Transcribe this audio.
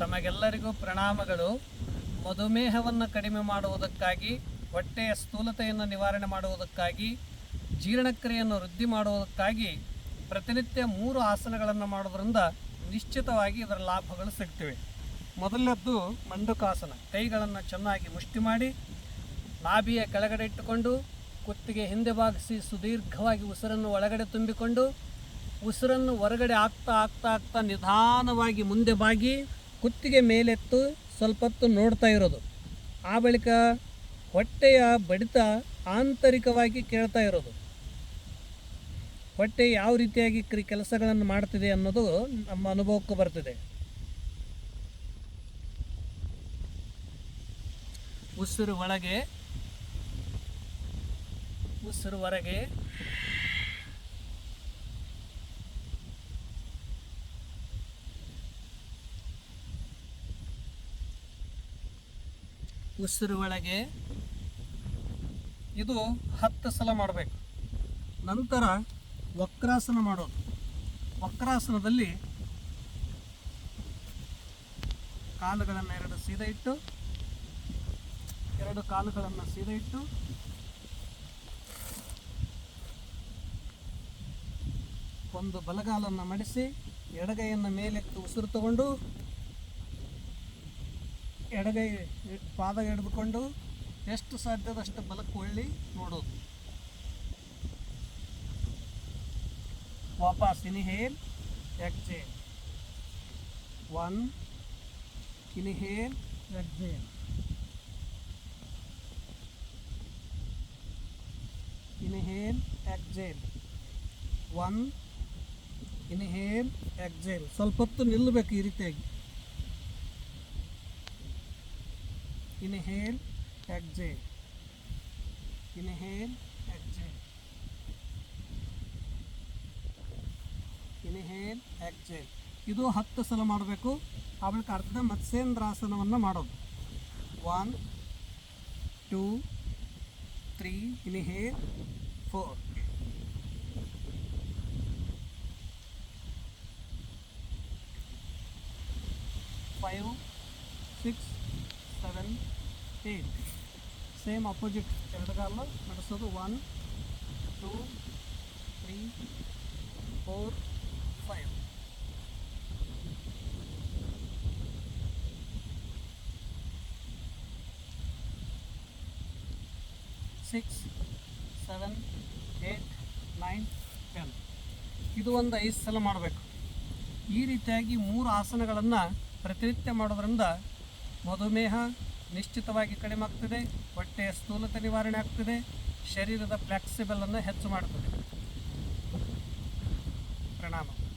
ತಮಗೆಲ್ಲರಿಗೂ ಪ್ರಣಾಮಗಳು. ಮಧುಮೇಹವನ್ನು ಕಡಿಮೆ ಮಾಡುವುದಕ್ಕಾಗಿ, ಹೊಟ್ಟೆಯ ಸ್ಥೂಲತೆಯನ್ನು ನಿವಾರಣೆ ಮಾಡುವುದಕ್ಕಾಗಿ, ಜೀರ್ಣಕ್ರಿಯೆಯನ್ನು ವೃದ್ಧಿ ಮಾಡುವುದಕ್ಕಾಗಿ ಪ್ರತಿನಿತ್ಯ ಮೂರು ಆಸನಗಳನ್ನು ಮಾಡೋದರಿಂದ ನಿಶ್ಚಿತವಾಗಿ ಇದರ ಲಾಭಗಳು ಸಿಗ್ತಿವೆ. ಮೊದಲನೇದ್ದು ಮಂಡುಕಾಸನ. ಕೈಗಳನ್ನು ಚೆನ್ನಾಗಿ ಮುಷ್ಟಿ ಮಾಡಿ, ನಾಭಿಯ ಕೆಳಗಡೆ ಇಟ್ಟುಕೊಂಡು, ಕುತ್ತಿಗೆ ಹಿಂದೆ ಬಾಗಿಸಿ ಸುದೀರ್ಘವಾಗಿ ಉಸಿರನ್ನು ಒಳಗಡೆ ತುಂಬಿಕೊಂಡು, ಉಸಿರನ್ನು ಹೊರಗಡೆ ಆಗ್ತಾ ಆಗ್ತಾ ಆಗ್ತಾ ನಿಧಾನವಾಗಿ ಮುಂದೆ ಬಾಗಿ ಕುತ್ತಿಗೆ ಮೇಲೆತ್ತು ಸ್ವಲ್ಪ ಹೊತ್ತು ನೋಡ್ತಾ ಇರೋದು. ಆ ಬಳಿಕ ಹೊಟ್ಟೆಯ ಬಡಿತ ಆಂತರಿಕವಾಗಿ ಕೇಳ್ತಾ ಇರೋದು. ಹೊಟ್ಟೆ ಯಾವ ರೀತಿಯಾಗಿ ಕ್ರಿ ಕೆಲಸಗಳನ್ನು ಮಾಡ್ತಿದೆ ಅನ್ನೋದು ನಮ್ಮ ಅನುಭವಕ್ಕೆ ಬರ್ತಿದೆ ಉಸಿರು ಒಳಗೆ, ಉಸಿರು ಹೊರಗೆ ಉಸಿರು ಒಳಗೆ. ಇದು ಹತ್ತು ಸಲ ಮಾಡಬೇಕು. ನಂತರ ವಕ್ರಾಸನ ಮಾಡೋದು. ವಕ್ರಾಸನದಲ್ಲಿ ಕಾಲುಗಳನ್ನು ಎರಡು ಸೀದಾ ಇಟ್ಟು, ಎರಡು ಕಾಲುಗಳನ್ನು ಸೀದಾ ಇಟ್ಟು, ಒಂದು ಬಲಗಾಲನ್ನು ಮಡಿಸಿ ಎಡಗೈಯನ್ನು ಮೇಲೆತ್ತು ಉಸಿರು ತಗೊಂಡು ಎಡಗೈ ಪಾದ ಹಿಡಿದುಕೊಂಡು ಎಷ್ಟು ಸಾಧ್ಯದಷ್ಟು ಬಲಕ್ಕೆ ಒಳ್ಳಿ ನೋಡೋದು. ವಾಪಸ್ inhale exhale one, inhale exhale inhale exhale one, inhale exhale ಸ್ವಲ್ಪ ಹೊತ್ತು ನಿಲ್ಲಬೇಕು ಈ ರೀತಿಯಾಗಿ. Inhale exhale. Inhale exhale. Inhale exhale ಇದು ಹತ್ತು ಸಲ ಮಾಡಬೇಕು. ಆಮೇಲೆ ಅರ್ಧ ಮತ್ಸ್ಯೇಂದ್ರಾಸನವನ್ನು ಮಾಡೋದು. One two three inhale four five six seven, eight. Same opposite ಎರಡು ಕಾಲ ನಡೆಸೋದು one two three four five six seven eight nine ten ಇದು ಒಂದು ಐದು ಸಲ ಮಾಡಬೇಕು. ಈ ರೀತಿಯಾಗಿ ಮೂರು ಆಸನಗಳನ್ನು ಪ್ರತಿನಿತ್ಯ ಮಾಡೋದ್ರಿಂದ ಮಧುಮೇಹ ನಿಶ್ಚಿತವಾಗಿ ಕಡಿಮೆ ಆಗ್ತದೆ ಹೊಟ್ಟೆಯ ಸ್ಥೂಲತೆ ನಿವಾರಣೆ ಆಗ್ತದೆ ಶರೀರದ ಫ್ಲೆಕ್ಸಿಬಲನ್ನು ಹೆಚ್ಚು ಮಾಡ್ತದೆ. ಪ್ರಣಾಮ.